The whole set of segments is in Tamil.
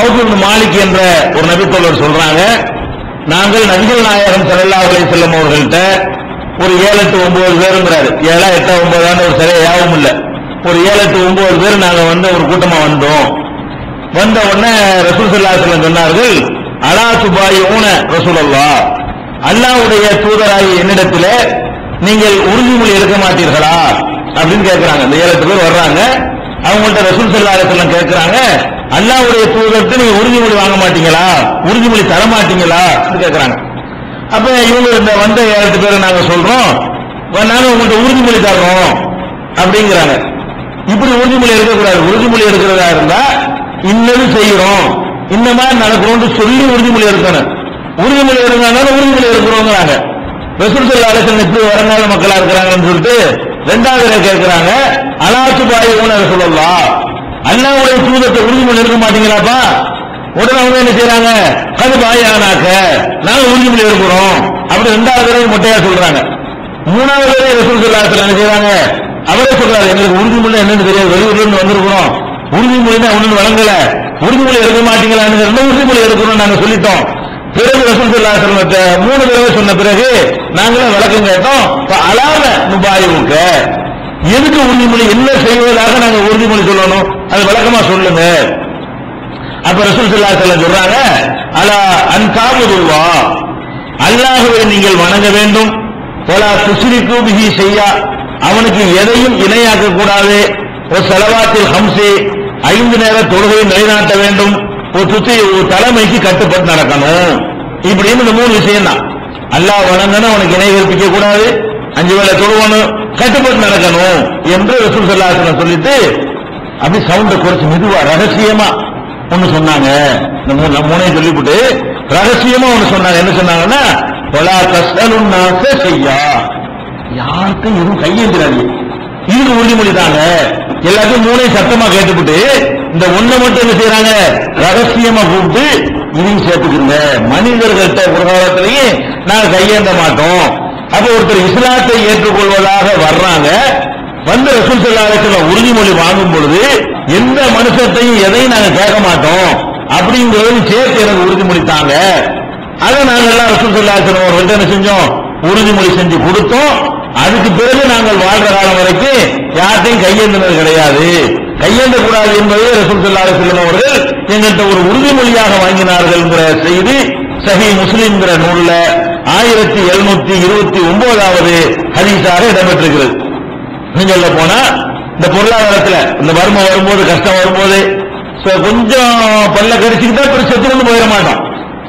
அவுது மாலிக் என்ற ஒரு நபித்தோழர் சொல்றாங்க. நாங்கள் நபிகள் நாயகம் ஸல்லல்லாஹு அலை வஸல்லம் அவர்கள்ட்ட ஒரு ஏழு எட்டு ஒன்பது பேருங்கிறாரு. ஏழா எட்டு ஒன்பதான ஒரு சரியா யாவும் இல்லை. ஒரு ஏழு எட்டு ஒன்பது பேர் நாங்கள் வந்து ஒரு கூட்டமாக வந்தோம். வந்த உடனே ரசூல் ஸல்லல்லாஹு அலைஹி வஸல்லம் சொன்னார்கள் அலா துபாயூன ரசூலல்லாஹ். அல்லாவுடைய தூதராகி என்னிடத்துல நீங்கள் உறுதிமொழி எடுக்க மாட்டீர்களா? அப்படின்னு கேட்கிறாங்க இந்த ஏழு எட்டு பேர் வர்றாங்க. அவங்கள்ட்ட ரசூல் ஸல்லல்லாஹு அலைஹி அல்லாவுடைய தூதர்கிட்ட நீங்க உறுதிமொழி வாங்க மாட்டீங்களா? உறுதிமொழி தர மாட்டீங்களா? கேட்கிறாங்க அப்ப இவங்க இந்த வந்த ஏழு பேர் நாங்க சொல்றோம். நாங்க உங்கள்கிட்ட உறுதிமொழி தர்றோம். அப்படிங்கிறாங்க. இப்படி உறுதிமொழி எடுக்கக்கூடாது. உறுதிமொழி எடுக்கிறதா இருந்தா இன்னது செய்யறோம் இந்த மாதிரி நடக்கிறோம்னு சொல்லி உறுதிமொழி எடுக்கணும். உறுதிமொழி எடுக்கிறாங்க உறுதிமொழி எடுக்கிறோங்கிறாங்க. ரசூல் அரசன் எப்படி வரங்கால மக்களா இருக்கிறாங்கன்னு சொல்லிட்டு ரெண்டாவது கேட்கிறாங்க அலாத்து பாய் சொல்லலாம் அண்ணாவுடைய தூதத்தை உறுதிமொழி எடுக்க மாட்டீங்களாப்பா? உடனே அவங்க என்ன செய்யறாங்க அது பாயானாக்க நாங்க உறுதிமொழி எடுக்கிறோம். அப்படி ரெண்டாவது தடவை மொட்டையா சொல்றாங்க. மூணாவது தடவை ரசூல் சல்லா என்ன செய்யறாங்க அவரே சொல்றாரு எங்களுக்கு உறுதிமொழி என்னன்னு தெரியாது. வெளியூர்ல இருந்து வந்திருக்கிறோம். உறுதிமொழி ஒண்ணு வழங்கல. உறுதிமொழி எடுக்க மாட்டீங்களான்னு ரெண்டு உறுதிமொழி எடுக்கணும் நாங்க சொல்லிட்டோம். பிறகு ரசூல் சல்லா மூணு தடவை சொன்ன பிறகு நாங்களும் விளக்கம் கேட்டோம். அலாம முபாயுக்க எதுக்கு உறுதிமொழி என்ன செய்வதாக நாங்க உறுதிமொழி சொல்லணும்? அது விளக்கமா சொல்லுங்க. அப்ப ரசூல் சல்லா செல்லம் சொல்றாங்க அலா அன்காபுதுல்லா அல்லாஹுவை நீங்கள் வணங்க வேண்டும். போலா துஸ்ரிக்கு பிஹி செய்யா அவனுக்கு எதையும் இணையாக்க கூடாது. ஒரு செலவாத்தில் ஹம்சி ஐந்து நேர தொழுகையை நிலைநாட்ட வேண்டும். ஒரு துத்தி ஒரு தலைமைக்கு கட்டுப்பட்டு நடக்கணும். இப்படின்னு இந்த மூணு விஷயம் தான் அல்லாஹ் வணங்கணும் அவனுக்கு இணை கற்பிக்க கூடாது. அஞ்சு வேளை தொழுவணும் கட்டுப்பட்டு நடக்கணும் என்று ரசூல் சல்லாசனம் சொல்லிட்டு அப்படி சவுண்ட குறைச்சு மெதுவா ரகசியமா ஒண்ணு சொன்னாங்க. நம்ம மூணையும் சொல்லிவிட்டு ரகசியமா ஒண்ணு சொன்னாங்க. என்ன சொன்னாங்கன்னா பொலா கஷ்டம் செய்யா யாருக்கும் எதுவும் கையேந்திராது இதுக்கு உறுதிமொழி தாங்க எல்லாத்தையும் மூணையும் சத்தமா கேட்டுவிட்டு இந்த ஒண்ணை மட்டும் என்ன செய்யறாங்க ரகசியமா கூப்பிட்டு இதையும் சேர்த்துக்கிறங்க மனிதர்கள்ட்ட ஒரு காலத்திலேயே நாங்க கையேந்த மாட்டோம். அப்ப ஒருத்தர் இஸ்லாத்தை ஏற்றுக்கொள்வதாக வர்றாங்க. வந்து ரசூல் செல்லாத உறுதிமொழி வாங்கும் பொழுது எந்த மனுஷத்தையும் எதையும் நாங்க கேட்க மாட்டோம். அப்படிங்கிறது சேர்த்து எனக்கு உறுதிமொழி தாங்க அதை நாங்க எல்லாம் ரசூல் சல்லாஹ் அவர்கள்ட்ட என்ன செஞ்சோம்? உறுதிமொழி செஞ்சு கொடுத்தோம். அதுக்கு பிறகு நாங்கள் வாழ்ற காலம் வரைக்கும் யார்ட்டையும் கையேந்தினது கிடையாது. கையேந்த கூடாது என்பதை ரசூல் சல்லா செல்லும் அவர்கள் எங்கள்கிட்ட ஒரு உறுதிமொழியாக வாங்கினார்கள் என்கிற செய்தி சஹி முஸ்லிம்ங்கிற நூல்ல ஆயிரத்தி எழுநூத்தி இருபத்தி ஒன்பதாவது ஹதீஸாக இடம்பெற்றிருக்கிறது. நீங்கள் போனா இந்த பொருளாதாரத்துல இந்த வறுமை வரும்போது கஷ்டம் வரும்போது கொஞ்சம் பல்ல கடிச்சுக்கிட்டா அப்புறம் செத்து கொண்டு போயிட மாட்டோம்.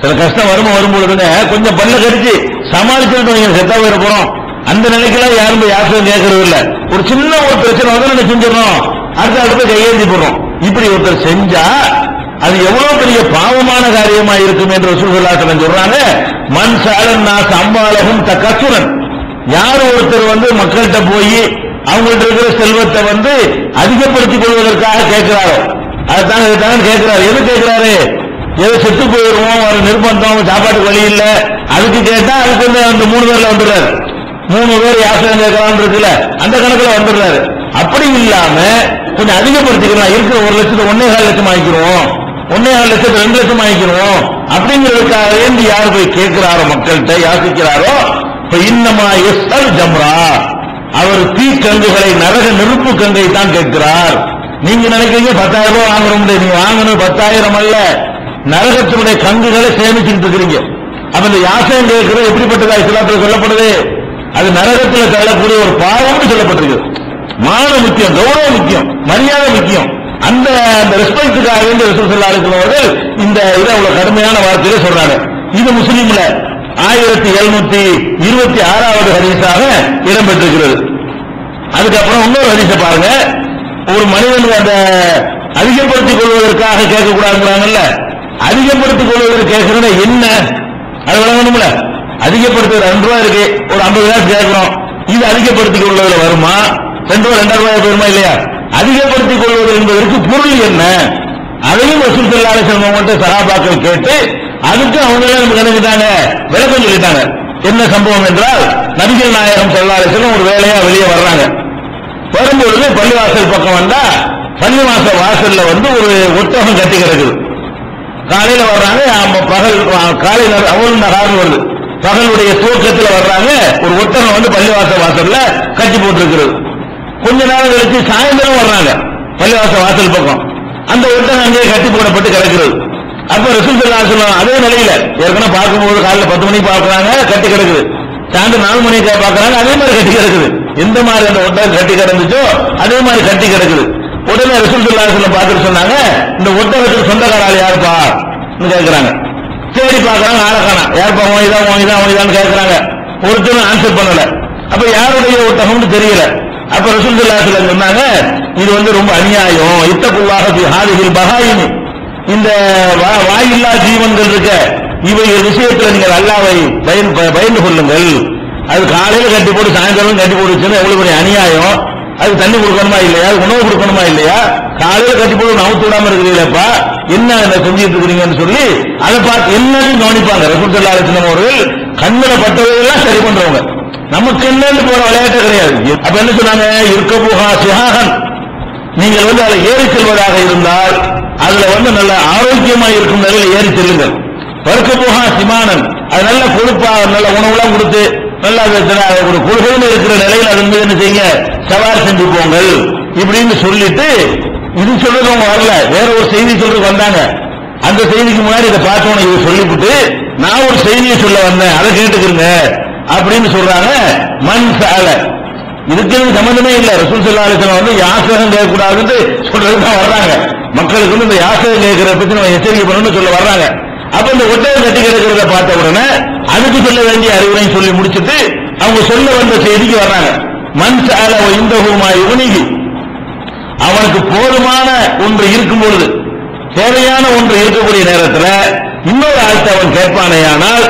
சில கஷ்டம் வறுமை வரும்பொழுதுங்க கொஞ்சம் பல்ல கடிச்சு சமாளிச்சுட்டு வைங்க செத்தா போயிட போறோம். அந்த நிலைக்கெல்லாம் யாரும் யாருக்கும் கேட்கறது இல்ல. ஒரு சின்ன ஒரு பிரச்சனை வந்து நம்ம செஞ்சிடணும்? அடுத்த அடுத்த கையேந்தி போடுறோம். இப்படி ஒருத்தர் செஞ்சா அது எவ்வளவு பெரிய பாவமான காரியமா இருக்கும் என்று ரசூலுல்லாஹி சொல்றாங்க. மண் சாலன் நாஸ் அம்பாலகும் தக்கசுரன் யார் ஒருத்தர் வந்து மக்கள்கிட்ட போய் அவங்கள்ட்ட இருக்கிற செல்வத்தை வந்து அதிகப்படுத்திக் கொள்வதற்காக கேட்கிறாரோ? அதுதான் இதுதான் கேட்கிறாரு. எது கேட்கிறாரு? ஏதோ செத்து போயிடுவோம் ஒரு நிர்பந்தம் சாப்பாட்டுக்கு வழி இல்ல. அதுக்கு கேட்டா அதுக்கு வந்து அந்த மூணு பேர்ல வந்துடுறாரு. மூணு பேர் யாசகம் கேட்கலாம் இருக்குல்ல அந்த கணக்குல வந்துடுறாரு. அப்படி இல்லாம கொஞ்சம் அதிகப்படுத்திக்கலாம் இருக்கிற ஒரு லட்சத்தை ஒன்னே கால் லட்சம் ஆகிக்கிறோம் ஒன்னே கால் லட்சத்தை ரெண்டு லட்சம் ஆகிக்கிறோம் அப்படிங்கிறதுக்காக வேண்டி யார் போய் கேட்கிறாரோ மக்கள்கிட்ட யாசிக்கிறாரோ? இப்ப இன்னமா எஸ்எல் ஜம்ரா. அவர் தீ கங்குகளை நரக நெருப்பு கங்கை தான் கேட்கிறார். நீங்க நினைக்கிறீங்க பத்தாயிரம் ரூபாய் வாங்குறோம் நீங்க வாங்கணும் பத்தாயிரம் அல்ல. நரகத்தினுடைய கங்குகளை சேமிச்சுட்டு இருக்கிறீங்க. அப்ப இந்த யாசகம் கேட்கிறது எப்படிப்பட்டதா இஸ்லாத்தில் சொல்லப்படுது? அது நரகத்தில் தள்ளக்கூடிய ஒரு பாவம்னு சொல்லப்பட்டிருக்கு மான முக்கியம் கௌரவ முக்கியம் மரியாதை முக்கியம். அந்த அந்த ரெஸ்பெக்டுக்காக இந்த ரசூல் ஸல்லல்லாஹு இந்த இதை அவ்வளவு கடுமையான வார்த்தையில சொல்றாங்க. இது முஸ்லீம்ல ஆயிரத்தி எழுநூத்தி இருபத்தி ஆறாவது ஹரிசாக இடம்பெற்றிருக்கிறது. அதுக்கப்புறம் இன்னொரு ஹரிச பாருங்க. ஒரு மனிதன் அந்த அதிகப்படுத்திக் கொள்வதற்காக கேட்கக்கூடாதுங்கிறாங்கல்ல? அதிகப்படுத்திக் கொள்வதற்கு கேட்கறது என்ன? அது விளங்கணும்ல? அதிகப்படுத்துறது ரெண்டு ரூபாய் இருக்கு. ஒரு ஐம்பது ரூபாய் கேட்கிறோம். இது அதிகப்படுத்திக் கொள்வதில் வருமா? ரெண்டு ரூபாய் ரெண்டாயிரம் ரூபாய் வருமா இல்லையா? அதிகப்படுத்திக் கொள்வது என்பதற்கு பொருள் என்ன? அதையும் வசூல் ஸல்லல்லாஹு அலைஹி வஸல்லம் அவங்கள்ட்ட கேட்டு அதுக்கு அவங்களே எல்லாம் நமக்கு நினைச்சிட்டாங்க விளக்கம் சொல்லிட்டாங்க. என்ன சம்பவம் என்றால் நபிகள் நாயகம் ஸல்லல்லாஹு ஒரு வேலையா வெளியே வர்றாங்க. வரும்பொழுது பள்ளிவாசல் பக்கம் வந்தா பள்ளிவாச வாசல்ல வந்து ஒரு ஒட்டகம் கட்டி கிடக்குது. காலையில வர்றாங்க பகல் காலை அவள் நகார்னு வருது. பகலுடைய துவக்கத்துல வர்றாங்க ஒரு ஒட்டகம் வந்து பள்ளிவாச வாசல்ல கட்டி போட்டிருக்கிறது. கொஞ்ச நேரம் கழிச்சு சாயந்தரம் வர்றாங்க பள்ளிவாச வாசல் பக்கம். அந்த ஒட்டகம் அங்கேயே கட்டி போட அப்ப ரசூல் சொல்லுவாங்க அதே நிலையில. ஏற்கனவே பார்க்கும்போது காலையில் பத்து மணிக்கு பார்க்கறாங்க கட்டி கிடக்குது. சாயந்தரம் நாலு மணிக்கு பார்க்கறாங்க அதே மாதிரி கட்டி கிடக்குது. எந்த மாதிரி அந்த ஒட்டகம் கட்டி கிடந்துச்சோ அதே மாதிரி கட்டி கிடக்குது. உடனே ரசூல் சொல்ல பார்த்துட்டு சொன்னாங்க இந்த ஒட்டகத்துக்கு சொந்தக்கார ஆள் யாருப்பா? கேட்கிறாங்க தேடி பார்க்கறாங்க ஆளை காணோம் யாருப்பா உன் இதான் உன் இதான் உன் இதான்னு கேட்கறாங்க ஒருத்தரும் ஆன்சர் பண்ணல. அப்ப யாருடைய ஒட்டகம்னு தெரியல. அப்ப ரசூல் சொன்னாங்க இது வந்து ரொம்ப அநியாயம். இத்தப்புள்ளாக ஹாதிகில் பகாயினி இந்த வா- வாயில்லா ஜீவன்கள் இருக்க இவைகள் விஷயத்துல நீங்கள் அல்லாவை ப- பயந்து கொள்ளுங்கள். அது காலையில கட்டி போட்டு சாயந்தரம் கட்டி போட்டு வச்சுன்னா எவ்வளவு பெரிய அநியாயம். அது தண்ணி கொடுக்கணுமா இல்லையா? உணவு கொடுக்கணுமா இல்லையா? காலையில கட்டி போட்டு நவுத்து விடாம இருக்கிறீங்களப்பா என்ன செஞ்சுட்டு இருக்கிறீங்கன்னு சொல்லி அதை பார்த்து எல்லாத்தையும் கவனிப்பாங்க. ரசூல் அலிஸ்லாம் அவர்கள் கண்ணுல பட்டவர்கள்லாம் சரி பண்றவங்க. நமக்கு என்னன்னு போற விளையாட்டு கிடையாது. அப்ப என்ன சொன்னாங்க? இருக்க போகா சிஹாகன் நீங்கள் வந்து அதில் ஏறி செல்வதாக இருந்தால் அதுல வந்து நல்ல ஆரோக்கியமா இருக்கும் நிலையில ஏறி செல்லுங்கள். பருக்க போகா சிமானன் அது நல்ல கொழுப்பா நல்ல உணவுலாம் கொடுத்து நல்லா ஒரு கொள்கையில் இருக்கிற நிலையில் அது வந்து என்ன செய்யுங்க? சவால் செஞ்சு போங்கள். இப்படின்னு சொல்லிட்டு இது சொல்றது அவங்க வரல. வேற ஒரு செய்தி சொல்றது வந்தாங்க. அந்த செய்திக்கு முன்னாடி இதை பார்த்தோன்னு இதை சொல்லிவிட்டு நான் ஒரு செய்தியை சொல்ல வந்தேன். அதை கேட்டுக்கிறேங்க அப்படின்னு சொல்றாங்க மண் சாலை. இதுக்கு சம்மந்தமே சம்பந்தமே இல்ல. ரசூல் சல்லா அலிஸ்லாம் வந்து யாசகம் கேட்கக்கூடாதுன்னு சொல்றதுக்கு தான் வர்றாங்க. மக்களுக்கு வந்து இந்த யாசகம் கேட்கறத பத்தி நம்ம எச்சரிக்கை பண்ணணும்னு சொல்ல வர்றாங்க. அப்ப இந்த ஒட்டகம் கட்டி கிடக்கிறத பார்த்த உடனே அதுக்கு சொல்ல வேண்டிய அறிவுரை சொல்லி முடிச்சிட்டு அவங்க சொல்ல வந்த செய்திக்கு வர்றாங்க. மண் சால இந்த யுவனிகி அவனுக்கு போதுமான ஒன்று இருக்கும் பொழுது தேவையான ஒன்று இருக்கக்கூடிய நேரத்தில் இன்னொரு ஆழ்த்த அவன் கேட்பானே ஆனால்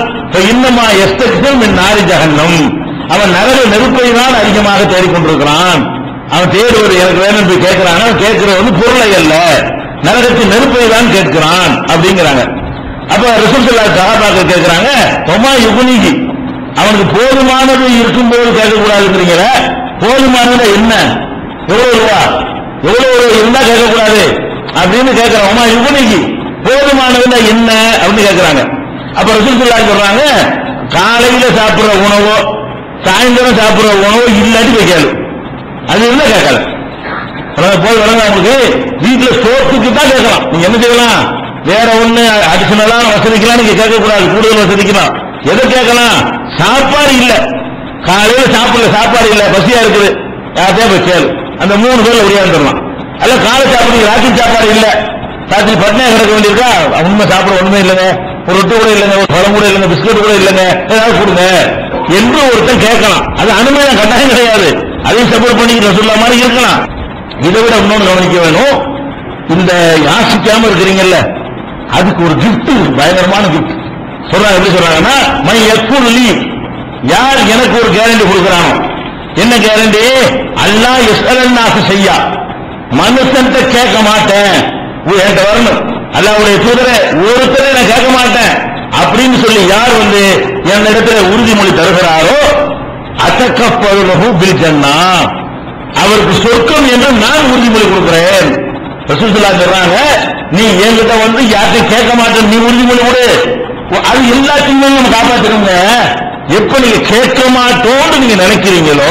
இன்னமா எஸ்தக்ஷம் என் நாரி ஜகன்னம் அவன் நரக நெருப்பை தான் அதிகமாக தேடிக்கொண்டிருக்கிறான். அவன் தேடுவது எனக்கு வேணும் என்று கேட்கிறான். அவன் கேட்கிறது வந்து பொருளை அல்ல. நரகத்தின் நெருப்பை தான் கேட்கிறான் அப்படிங்கிறாங்க. அப்ப ரிசல்ட் சகாபாக்க கேட்கிறாங்க தொமா யுகுனிகி அவனுக்கு போதுமானது இருக்கும்போது கேட்கக்கூடாதுங்கிறீங்கள? போதுமானது என்ன? எவ்வளவு ரூபா? எவ்வளவு இருந்தா கேட்கக்கூடாது. அப்படின்னு கேட்கிறோமா யுகுனிகி போதுமானதுன்னா என்ன? அப்படின்னு கேட்கிறாங்க. அப்ப ரசூலுல்லா சொல்றாங்க காலையில சாப்பிடுற உணவோ சாயந்தரம் சாப்பிடுற உணவு இல்லாட்டி போய் கேளு அது இருந்தா கேட்கல? போய் வரங்க அவங்களுக்கு வீட்டுல சோத்துக்கு தான் கேட்கலாம். நீங்க என்ன செய்யலாம்? வேற ஒண்ணு அடிஷனலா வசதிக்கலாம் நீங்க கேட்க கூடாது கூடுதல் வசதிக்கலாம் எதை கேட்கலாம்? சாப்பாடு இல்ல. காலையில சாப்பிடல சாப்பாடு இல்ல. பசியா இருக்குது. யார்கிட்டயா போய் கேளு. அந்த மூணு பேர்ல உடையாந்துடலாம் அல்ல காலை சாப்பாடு ராத்திரி சாப்பாடு இல்ல. ராத்திரி பட்னியா கிடக்க வேண்டியிருக்கா? உண்மை சாப்பிட ஒண்ணுமே இல்லைங்க. ஒரு ரொட்டி கூட இல்லைங்க. ஒரு பழம் கூட இல்லைங்க. பிஸ்கட் கூட இல்லைங்க. ஏதாவது கொடுங்க. என்று ஒருத்தன் கேட்கலாம். அது அனுமதி கட்டாயம் கிடையாது. அதையும் சப்போர்ட் பண்ணிக்கிற சொல்ல மாதிரி இருக்கலாம். இதை விட இன்னொன்று கவனிக்க வேணும். இந்த யாசிக்காம இருக்கிறீங்கல்ல அதுக்கு ஒரு கிஃப்ட் பயங்கரமான கிஃப்ட் சொல்றாங்க எப்படி சொல்றாங்கன்னா மை எக்குள் யார் எனக்கு ஒரு கேரண்டி கொடுக்கிறானோ? என்ன கேரண்டி அல்லாஹ் எஸ்அலன்னாசு செய்யா மனுஷன்ட்ட கேட்க மாட்டேன். உ- என்கிட்ட வரணும். அல்லாவுடைய தூதரை ஒருத்தரை நான் கேட்க மாட்டேன். அப்படின்னு சொல்லி யார் வந்து என் இடத்துல உறுதிமொழி தருகிறாரோ அத்தக்கப்பழுகு பில் ஜன்னா. அவருக்கு சொர்க்கம் என்று நான் உறுதிமொழி கொடுக்கிறேன். ரசூலுல்லாஹ் சொல்றாங்க நீ என்கிட்ட வந்து யார்கிட்ட கேட்க மாட்டேன் நீ உறுதிமொழி கொடு. அது எல்லாத்தையுமே நம்ம காப்பாத்திருங்க எப்ப நீங்க கேட்க மாட்டோம்னு நீங்க நினைக்கிறீங்களோ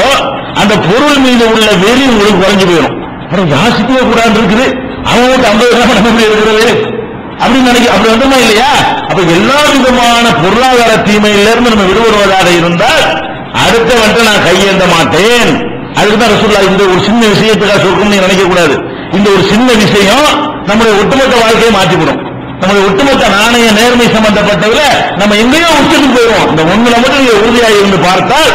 அந்த பொருள் மீது உள்ள வெறி உங்களுக்கு குறைஞ்சு போயிடும். அட யாசிக்கவே கூடாது இருக்குது? அவங்க ஐம்பது கிராம் நம்ம இருக்கிறது? அப்படின்னு நினைக்க அப்படி வந்தோமா இல்லையா? அப்ப எல்லா விதமான பொருளாதார தீமையிலிருந்து நம்ம விடுபடுவதாக இருந்தால் அடுத்த வந்து நான் கையேந்த மாட்டேன். அதுக்குதான் ரசூல்லா இந்த ஒரு சின்ன விஷயத்துக்காக சொல்றோம்னு நீங்க நினைக்க கூடாது இந்த ஒரு சின்ன விஷயம் நம்முடைய ஒட்டுமொத்த வாழ்க்கையை மாற்றிவிடும். நம்முடைய ஒட்டுமொத்த நாணய நேர்மை சம்பந்தப்பட்டதுல நம்ம எங்கேயோ உச்சத்துக்கு போயிடுவோம். இந்த ஒண்ணுல மட்டும் நீங்க உறுதியாக இருந்து பார்த்தால்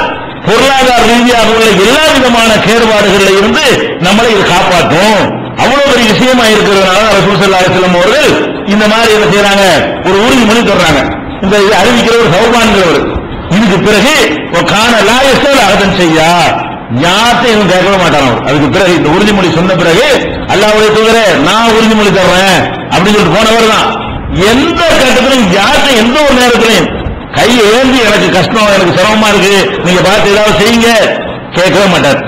பொருளாதார ரீதியாக உள்ள எல்லா விதமான கேடுபாடுகள்ல இருந்து நம்மளை இது காப்பாற்றும். அவ்வளவு பெரிய விஷயமா இருக்கிறதுனால ரசூல் சல்லா அலைஹி அவர்கள் இந்த மாதிரி என்ன செய்யறாங்க ஒரு உறுதிமொழி சொல்றாங்க இந்த அறிவிக்கிறவர் சௌபான்கிறவர் இதுக்கு பிறகு காண லாயசல் அகதன் செய்யா யார்ட்டையும் இவன் கேட்கவே மாட்டான் அதுக்கு பிறகு இந்த உறுதிமொழி சொன்ன பிறகு அல்லாவுடைய தூதரே நான் உறுதிமொழி தர்றேன். அப்படின்னு சொல்லிட்டு போனவர் தான். எந்த கட்டத்திலும் யார்கிட்ட எந்த ஒரு நேரத்திலையும் கை ஏந்தி எனக்கு கஷ்டம் எனக்கு சிரமமா இருக்கு. நீங்க பார்த்து ஏதாவது செய்யுங்க. கேட்கவே மாட்டார்.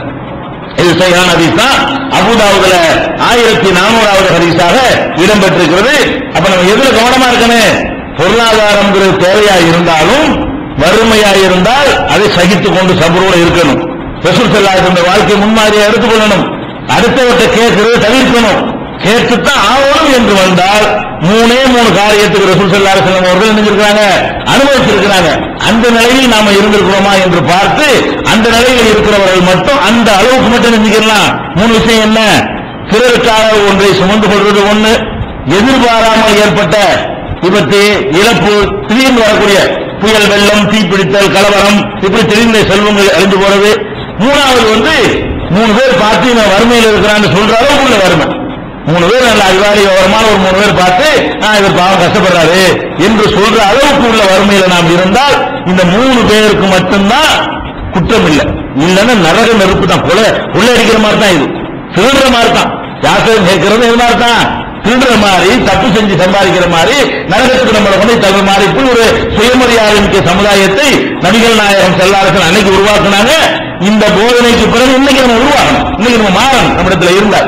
இது சரியான ஹதீஸ். தான் அபுதாவுதுல ஆயிரத்தி நானூறாவது ஹதீஸாக இடம்பெற்றிருக்கிறது. அப்ப நம்ம எதுல கவனமா இருக்கணும்? பொருளாதாரம்ங்கிறது தேவையா இருந்தாலும் வறுமையா இருந்தால் அதை சகித்துக் கொண்டு சபரோடு இருக்கணும். ரசூல் ஸல்லல்லாஹு வாழ்க்கை முன்மாதிரியா எடுத்துக்கொள்ளணும் அடுத்தவற்றை கேட்கிறது தவிர்க்கணும். கேட்டுத்தான் ஆகணும் என்று வந்தால் மூணே மூணு காரியத்துக்கு ரசூல் ஸல்லல்லாஹு அலைஹி அவர்கள் நினைஞ்சிருக்கிறாங்க அனுபவிச்சிருக்கிறாங்க. அந்த நிலையில் நாம இருந்திருக்கிறோமா என்று பார்த்து அந்த நிலையில் இருக்கிறவர்கள் மட்டும் அந்த அளவுக்கு மட்டும் நினைச்சுக்கலாம் மூணு விஷயம் என்ன? பிறருக்காக ஒன்றை சுமந்து கொள்வது ஒண்ணு எதிர்பாராமல் ஏற்பட்ட விபத்து இழப்பு திடீர்னு வரக்கூடிய புயல் வெள்ளம் தீப்பிடித்தல் கலவரம் இப்படி திடீர்னு செல்வங்கள் அழிஞ்சு போறது. மூணாவது வந்து மூணு பேர் பார்த்து வறுமையில் இருக்கிறான்னு சொல்ற அளவுக்கு உள்ள வறுமை. மூணு பேர் நல்ல அறிவாளி விவரமான ஒரு மூணு பேர் பார்த்து நான் இவர் பாவம் கஷ்டப்படுறாரு என்று சொல்ற அளவுக்கு உள்ள வறுமையில நாம் இருந்தால் இந்த மூணு பேருக்கு மட்டும்தான் குற்றம் இல்லை. இல்லைன்னா நரக நெருப்பு தான். கொலை கொள்ளையடிக்கிற மாதிரி தான் இது. திருடுற மாதிரி தான். யாசகம் கேட்கறது இது மாதிரி தான். திருடுற மாதிரி தப்பு செஞ்சு சம்பாதிக்கிற மாதிரி நரகத்துக்கு நம்மளை கொண்டு தகுந்த மாதிரி. இப்படி ஒரு சுயமரியாதை மிக்க சமுதாயத்தை நபிகள் நாயகம் செல்லாரசன் அன்னைக்கு உருவாக்குனாங்க. இந்த போதனைக்கு பிறகு இன்னைக்கு நம்ம உருவாகணும். இன்னைக்கு நம்ம மாறணும். நம்மிடத்துல இருந்தால்